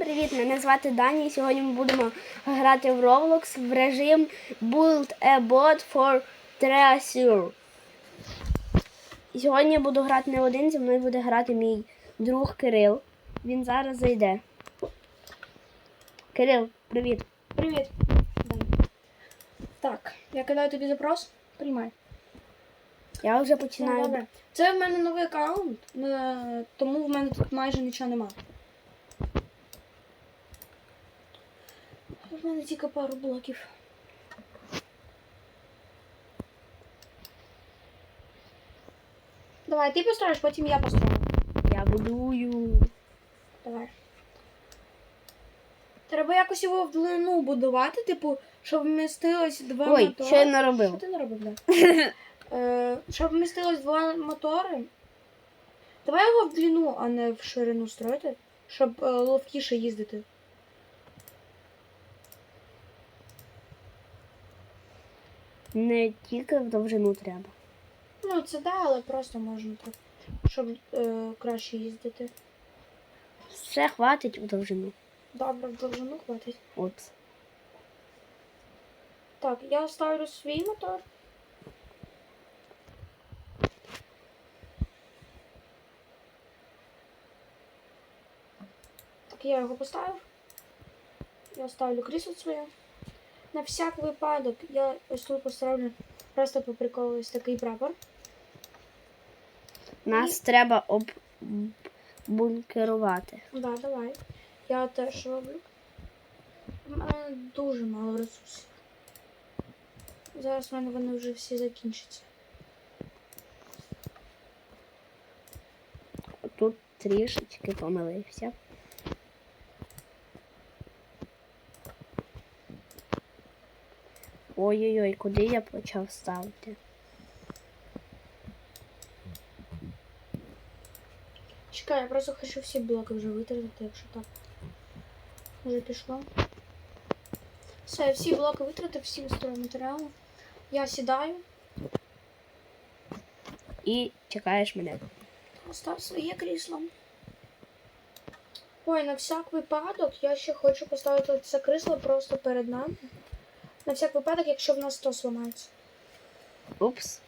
привіт! Мене звати Дані. і Сьогодні ми будемо грати в Roblox в режим Build a Bot for Treasure. Сьогодні я буду грати не один, зі мною буде грати мій друг Кирил. Він зараз зайде. Кирил, привіт. Привіт. Так, я кидаю тобі запрос. Приймай. Я вже Ну, починаю. добре. Це в мене новий аккаунт, е, тому в мене тут майже нічого нема. В мене тільки пару блоків. Давай, ти построїш, потім я построю. Я будую. Давай. Треба якось його в длину будувати, типу, щоб вмістилось два Ой, мотори. що я наробив? Що ти наробив, да? е, щоб вмістилось два мотори. Давай його в длину, а не в ширину строїти, щоб е, ловкіше їздити. Не тільки в довжину треба. Ну, це да, але просто можна так, щоб е, краще їздити. Все хватить в довжину. Добре, в довжину хватить. Опс. Так, я ставлю свій мотор. Так, я його поставив. Я ставлю крісло своє. На всяк випадок я ось тут поставлю просто по приколу ось такий прапор. Нас треба оббункерувати. Да, давай. Я теж роблю. У мене дуже мало ресурсів. Зараз в мене вони вже всі закінчаться. Тут трішечки помилився. Ой-ой-ой, куди я почав ставити? Чекай, я просто хочу всі блоки вже витратити, якщо так. Вже пішло. Все, я всі блоки витратив, всі стройматеріали. Я сідаю, І чекаєш мене. постав своє крісло. Ой, на всяк випадок я ще хочу поставити це крісло просто перед нами. На всяк випадок, якщо в нас то зламається. Упс.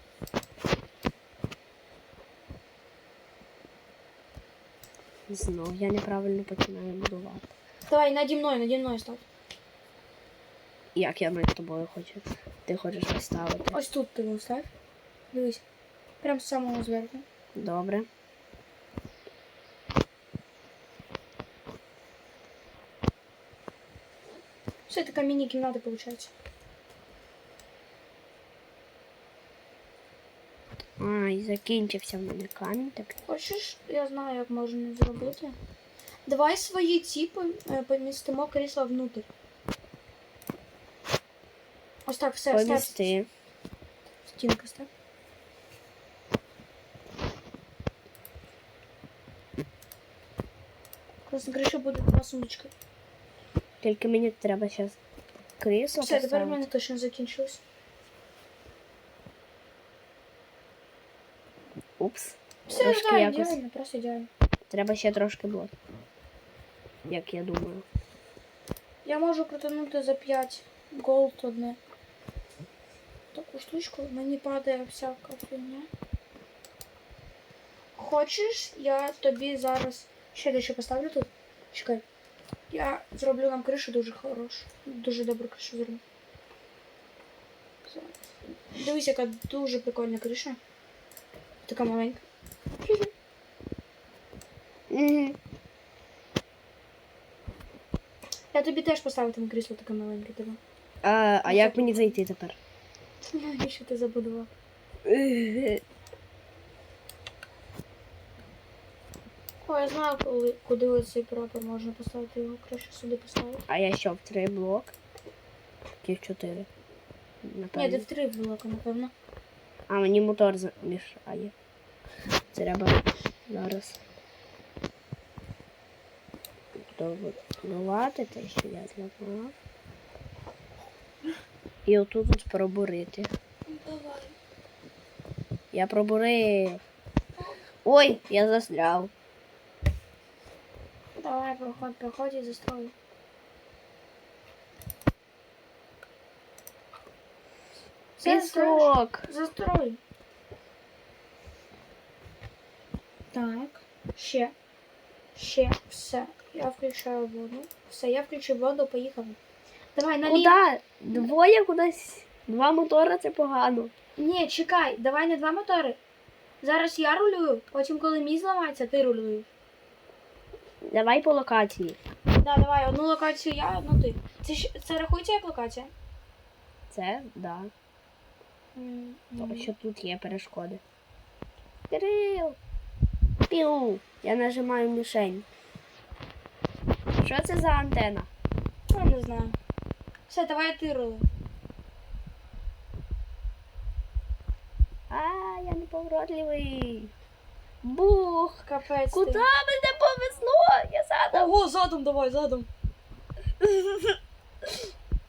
Знов я неправильно починаю будувати. Давай, наді мною, наді мною став. Як я над тобою хочу? Ти хочеш поставити? Ось тут ти його став. Дивись. Прям з самого зверху. Добре. Все, така міні-кімната виходить. А, і закінчився в мене камінь. Так. Хочеш, я знаю, як можна зробити. Давай свої ці пом- е, помістимо крісло внутрь. Ось так, все, став. Помісти. Стінка став. Просто кріше буде два сундучки. Тільки мені треба зараз крісло Все, тепер в мене точно закінчилось. Упс. Все, Трошки да, якось. ідеально, просто ідеально. Треба ще трошки блоків. Як я думаю. Я можу крутанути за 5 голд одне. Таку штучку, мені падає всяка фігня. Хочеш, я тобі зараз ще дещо поставлю тут. Чекай. Я зроблю нам кришу дуже хорошу. Дуже добру кришу зроблю. Дивись, яка дуже прикольна криша. Така маленька. Я тобі теж поставлю там крісло таке маленьке тебе. А, а як мені зайти тепер? Що ти забудував? О, я знаю, коли, куди оцей прапор можна поставити його краще сюди поставити. А я що, в три блок? Чи в чотири? Ні, де в три блоки, напевно. А, мені мотор замішає. Треба зараз добудувати те, що я зламав. І отут от пробурити. Давай. Я пробурив. Ой, я застряв. Давай, проходь, проходь і застрой. Застроїш? Застрой. Так. Ще. Ще. Все. Я включаю воду. Все, я включив воду, поїхали. Давай, налій. Куда? Двоє кудись. Два мотора це погано. Ні, чекай, давай не два мотори. Зараз я рулюю, потім, коли мій зламається, ти рулюєш. Давай по локації. Да, давай, одну локацію я, одну ти. Це, ж- це рахується як локація? Це, да. М, Тому м. що тут є перешкоди. Кирил! Піу! Я нажимаю мішень. Що це за антена? Я не знаю. Все, давай ти рулюй. А, я неповоротливий. Бух! Капець. Куди мене повезло? Я задом. Ого, задом давай, задом.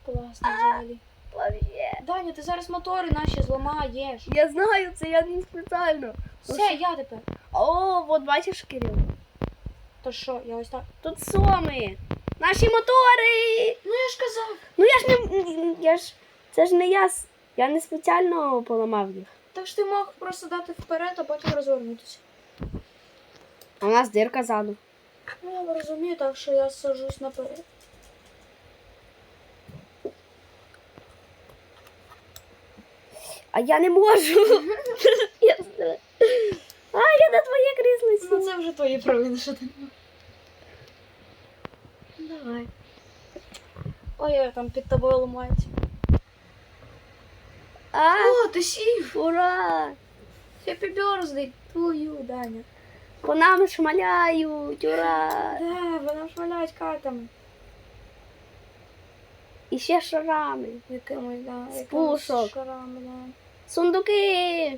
Класно взагалі. Вообще. Даня, ти зараз мотори наші зламаєш. Я знаю, це я не спеціально. Все, я тепер. О, от бачиш, Кирил. То що, я ось так. Тут соми. Наші мотори. Ну я ж казав. Ну я ж не. Я ж. Це ж не я. Я не спеціально поламав їх. Так ж ти мог просто дати вперед, а потім розвернутися. А у нас дирка ззаду. Ну, я розумію, так що я сажусь наперед. А я не можу. Я з- А, я на твоє крісло Ну сів. це вже твої провини, що ти не Давай. Ой, я там під тобою ламається. А, О, ти сів! ура! Happy birthday to you, Даня. По нам шмаляють, ура! Да, вона шмаляють картами. І ще шарами. Якимось, да. З пушок. Шарами, да. Сундуки.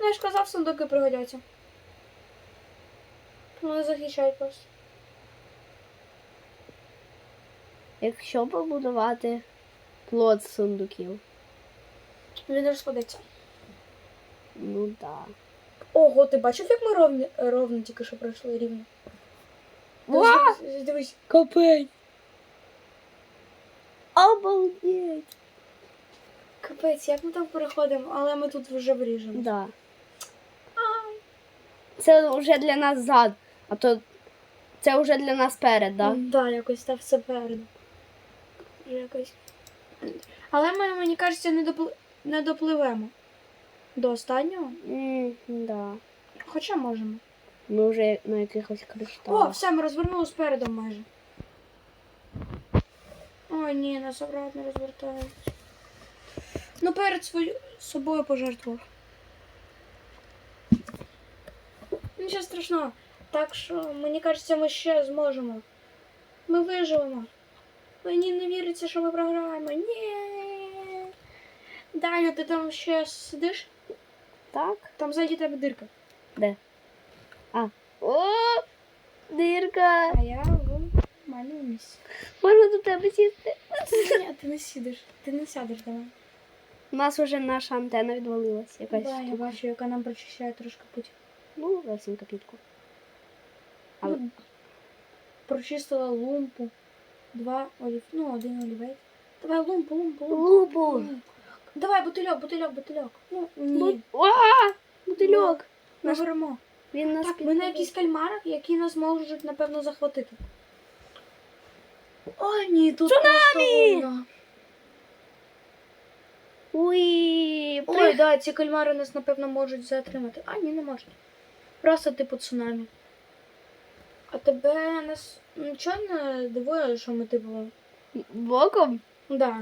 Ну, я ж казав, сундуки пригодяться. Вони захищають просто. Якщо побудувати плод з сундуків. Він розпадеться. Ну так. Ого, ти бачив, як ми ровно, ровно тільки що пройшли рівно? Ва! Дивись, Дивись. Капець. Обалдеть. Капець, як ми там переходимо, але ми тут вже вріжемо. Да. Це вже для нас зад, а то це вже для нас перед, да? Да, якось так все переду. Якось. Але ми, мені кажеться, не, допли... не допливемо до останнього. М, да. Хоча можемо. Ми вже на якихось О, кришталах. все, ми розвернули спереду майже. Ой, ні, нас обратно розвертають. Ну, перед свою... собою пожертвував. Нічого страшного. Так що, мені кажеться, ми ще зможемо. Ми виживемо. Мені не віриться, що ми програємо. Ні. Даня, ти там ще сидиш? Так? Там ззаді тебе дирка. Де? А. О! Дирка! А я в нормальному місці. Можна до тебе сісти? Ні, ти не сидиш. Ти не сядеш давай. У нас вже наша антенна відвалилась. Якась Да, я бачу, яка нам прочищає трошки путь. Ну, зовсім копітку. Але- Ну, прочистила лумпу. Два олів. Ну, один олівець. Давай лумпу, лумпу, лумпу. Лупу! Лумпу. Давай, бутильок, бутильок, бутильок. Ну, ні. Бу- Бутильок! Ми Наш- беремо. Він нас Так, ми на підвалив. якісь кальмарах, які нас можуть, напевно, захватити. О, ні, тут Цунамі! просто Ой, при... да, ці кальмари нас, напевно, можуть затримати. А, ні, не можуть. Просто типу цунамі. А тебе нас нічого не дивує, що ми типу. боком? Да,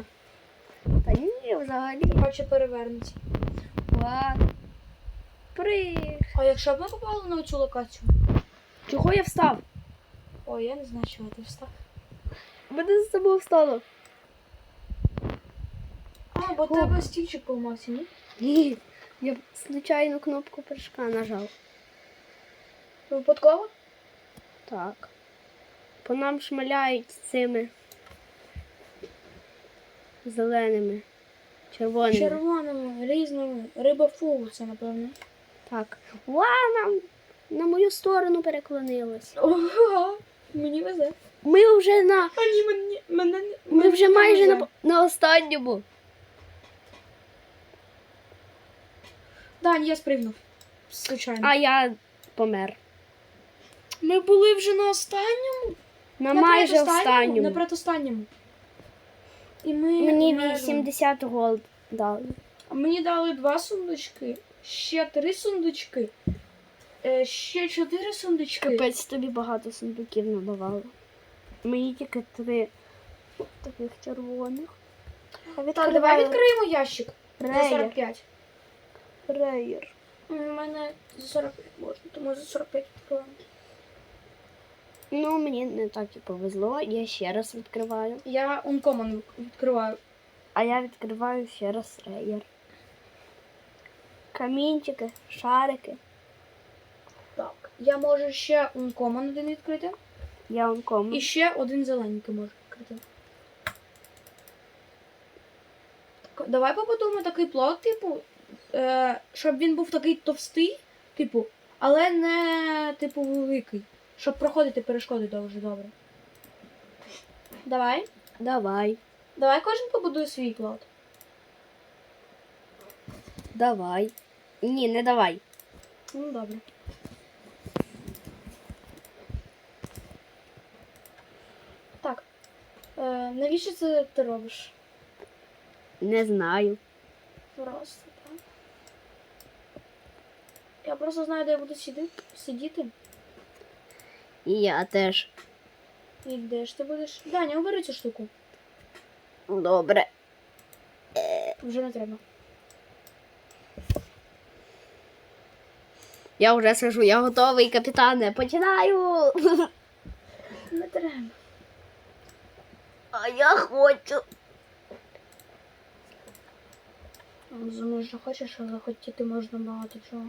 Та ні, взагалі. хоче перевернеться. Ладно. При... А якщо б ми попали на цю локацію? Чого я встав? Ой, я не знаю, чого ти встав. Мене з собою встало. А, бо Фу. тебе стільчик поламався, ні? Ні. Я случайну кнопку прыжка нажав. Випадково? Так. По нам шмаляють цими зеленими, червоними. Червоними, різними. Риба це напевно. Так. Ва, нам на мою сторону переклонилась. Ого, мені везе. Ми вже на. А ні, мене, мене, Ми вже майже на, на останньому. Да, ні, я спригнув. Звичайно. А я помер. Ми були вже на останньому. На майже останньому. На предостанньому. І ми Мені вмерли. 80 голд дали. А Мені дали два сундучки, ще три сундучки, е, ще чотири сундучки. Капець тобі багато сундуків надавало. Мені тільки три таких червоних. А Так, давай відкриємо ящик. За Реєр. 45. Реєр. У мене за 45 можна, тому за 45 відкриваємо. Ну, мені не так і повезло. Я ще раз відкриваю. Я Uncommon відкриваю. А я відкриваю ще раз реєр. Камінчики, шарики. Так. Я можу ще Uncommon один відкрити. Я онком. І ще один зеленький можу відкрити. Так, давай побудуємо такий плод, типу, е, щоб він був такий товстий, типу, але не типу великий. Щоб проходити перешкоди дуже добре. Давай. Давай, Давай кожен побудує свій плод. давай. Ні, не давай. Ну, добре. Так. Е, навіщо це ти робиш? Не знаю. Просто, так. Я просто знаю, де я буду сидіти. І я теж. І де ж ти будеш. Даня, убери цю штуку. Добре. Вже не треба. Я вже сижу, я готовий, капітане. Починаю. Не треба. А я хочу. Розумію, що хочеш, але хотіти можна багато чого.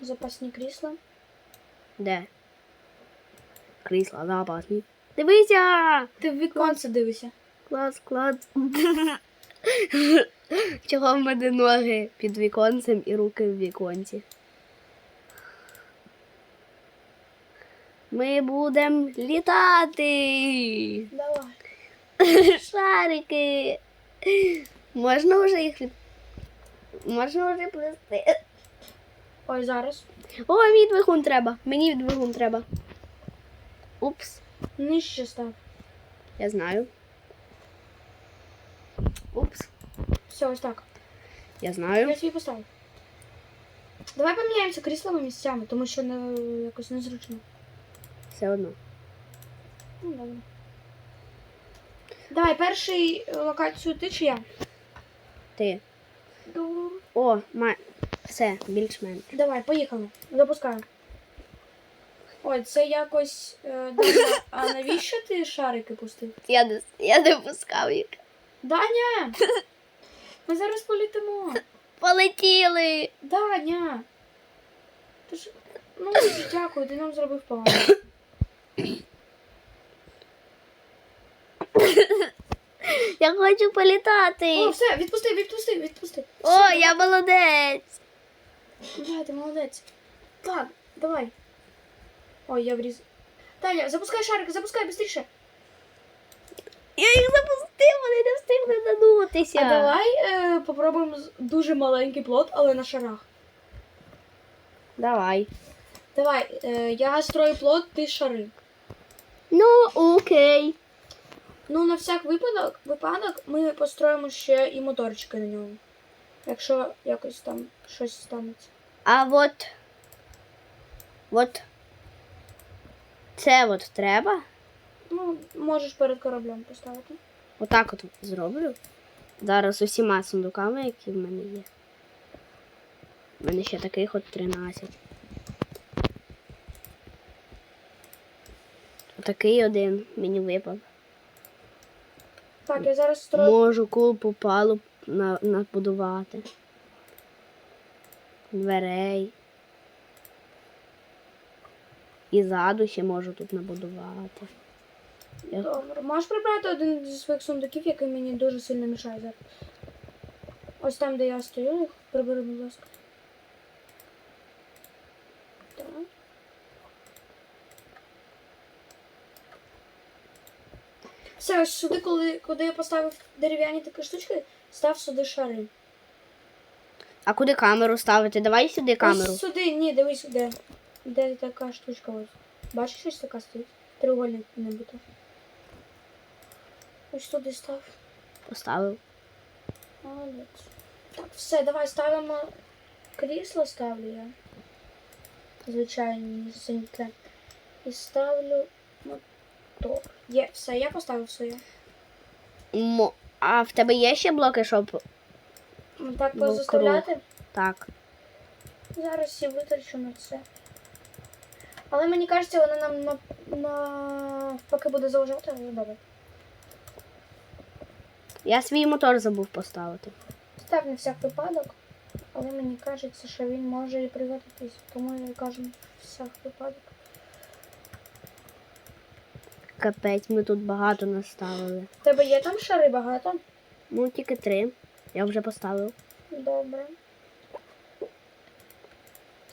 Запасні крісла. Де? Крісла запасні. Дивися! Ти в віконце дивишся. Клас, клас. Чого в мене ноги під віконцем і руки в віконці? Ми будемо літати. Давай. Шарики. Можна вже їх. Можна вже плести. Ой, зараз. О, мій двигун треба. Мені двигун треба. Упс, Нижче став. я знаю. Упс, Все, ось так. я знаю. Я свій поставив. Давай поміняємося кріслами місцями, тому що не, якось незручно. Все одно. Ну, добре. Давай, перший е, локацію ти чи я? Ти. О, ма... все, більш-менш. Давай, поїхали. Запускаю. Ой, це якось. Е, добре. А навіщо ти шарики пустив? Я не, я не пускав їх. Даня! Ми зараз політимо. Полетіли. Даня! Ти ж. Ну, дякую, ти нам зробив погано. Я хочу політати. О, все, відпусти, відпусти, відпусти. О, я молодець. Да, ти молодець. Так, давай. Ой, я вріз. Таня, запускай шарики, запускай быстріше. Я їх запустив, вони не встигли надутися. А давай е, попробуємо з- дуже маленький плод, але на шарах. Давай. Давай, е, я строю плод, ти шари. Ну, окей. Ну, на всяк випадок, випадок ми построїмо ще і моторчики на ньому. Якщо якось там щось станеться. А от. От. Це от треба. Ну, можеш перед кораблем поставити. Отак от зроблю. Зараз усіма сундуками, які в мене є. У мене ще таких от 13. Отакий один мені випав. Так, я зараз строю. Можу купу палуб набудувати. Дверей. І ззаду ще можу тут набудувати. Добре, можеш прибрати один зі своїх сундуків, який мені дуже сильно мішає зараз. Ось там, де я стою, прибери, будь ласка. Так. Все, ось сюди, коли, коли я поставив дерев'яні такі штучки, став сюди шари. А куди камеру ставити? Давай сюди камеру. Ось сюди, ні, дивись сюди. Де така штучка ось. Бачиш, щось така стоїть? Треугольник нібито. Ось туди став. Поставив. Молодець. Так, все, давай ставимо крісло ставлю я. Звичайно, синьке. І ставлю мотор. Є, все, я поставив своє. Мо... А в тебе є ще блоки, щоб. Ну, Так позаставляти. Так. Зараз всі витрачу на це. Але мені кажеться, вона нам на, на... поки буде заважати, але добре. Я свій мотор забув поставити. Став на всяк випадок, але мені кажеться, що він може і пригодитись, тому я кажу всяк випадок. Капець, ми тут багато наставили. Тебе є там шари багато? Ну, тільки три. Я вже поставив. Добре.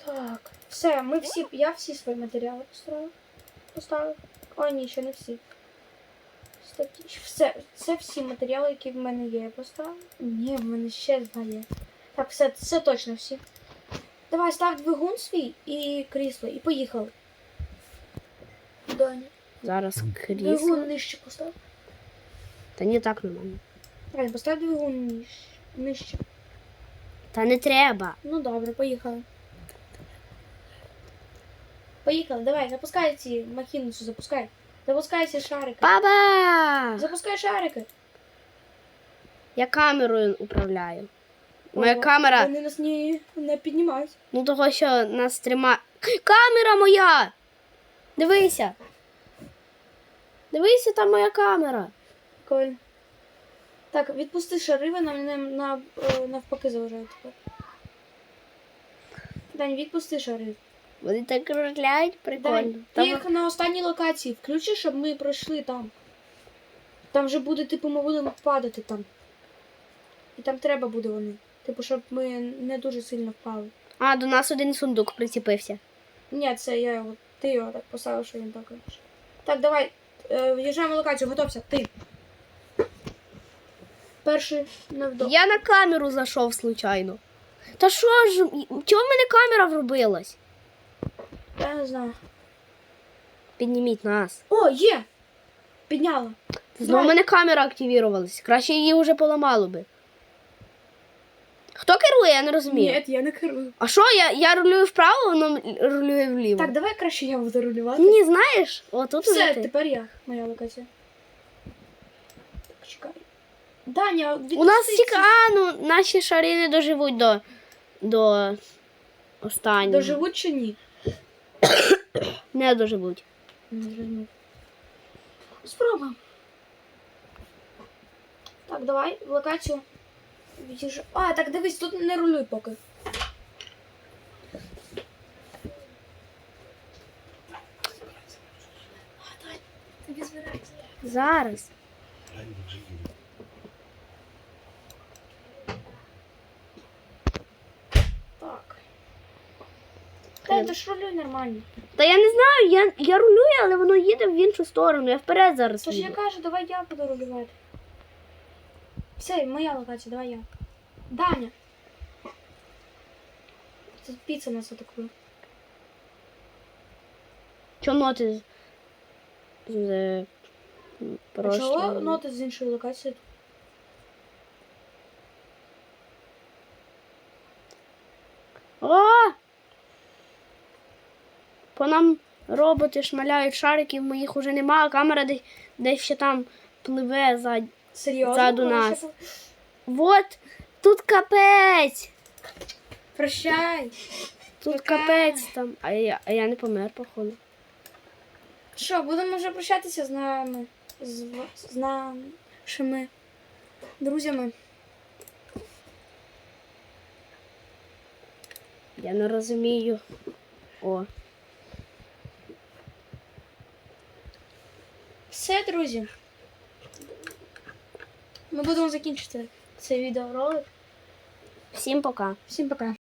Так. Все, ми всі. Я всі свої матеріали поставив. Поставив. О, ні, ще не всі. Все, це всі матеріали, які в мене є, я поставив. Ні, в мене ще два є. Так, все, це точно всі. Давай, став двигун свій і крісло, і поїхали. Даня. Зараз крісло. Двигун нижче постав. Та не так нормально. Давай, постав двигун нижче. нижче. Та не треба. Ну добре, поїхали. Поїхали, давай, запускай ці махіни, цю запускай. Запускай ці шарики. Баба! Запускай шарики. Я камерою управляю. Моя Ого, камера. Вони нас не, не піднімають. Ну того, що нас тримає. Камера моя! Дивися! Дивися, там моя камера. Коль. Так, відпусти шари, ви нам не- на, е, навпаки заважають тепер. Дань, відпусти шари. Вони так кружляють, прикольно. Дань, ти їх на останній локації включи, щоб ми пройшли там. Там вже буде, типу, ми будемо падати там. І там треба буде вони. Типу, щоб ми не дуже сильно впали. А, до нас один сундук прицепився. Ні, це я його. Ти його так поставив, що він так. Так, давай. Е, в'їжджаємо в локацію, готовся. Ти. Перший невдох. Я на камеру зайшов случайно. Та що ж, чого в мене камера вробилась? Я не знаю. Підніміть нас. О, є! Підняла. Знову в мене камера активірувалась. Краще її вже поламало би. Хто керує, я не розумію. Ні, я не керую. А що, я, я рулюю вправо, воно рулює вліво. Так, давай краще я буду рулювати. Ні, знаєш, отут Все, уже ти. тепер я. Моя локація. Так, чекай. Даня, У нас відпусти тільки, ці- а, ну, наші шари не доживуть до, до останнього. Доживуть чи ні? Не доживуть. Не зрозумів. Спробуємо. Так, давай в локацію. Від'їжджа- А, так дивись, тут не рулюй поки. Зараз. Так. Та ти ж рулюй нормально. Та я не знаю, я, я рулюю, але воно їде в іншу сторону. Я вперед зараз. Тож я їду. кажу, давай я буду рулювати. Все, моя локація, давай я. Даня. Це піца нас атакує. Чому ти з, з А Чого прошлого? ноти з іншої локації? О! По нам роботи шмаляють шариків, моїх уже нема, а камера десь, десь ще там пливе за. Серйозно? Ззаду нас. Вот! Тут капець! Прощай. Тут Пока. капець там. А я, а я не помер, походу. Що, будемо вже прощатися з нами. З, з нашими друзями. Я не розумію. О. Все, друзі. Ми будемо закінчити цей відеоролик. Всім пока. Всім пока.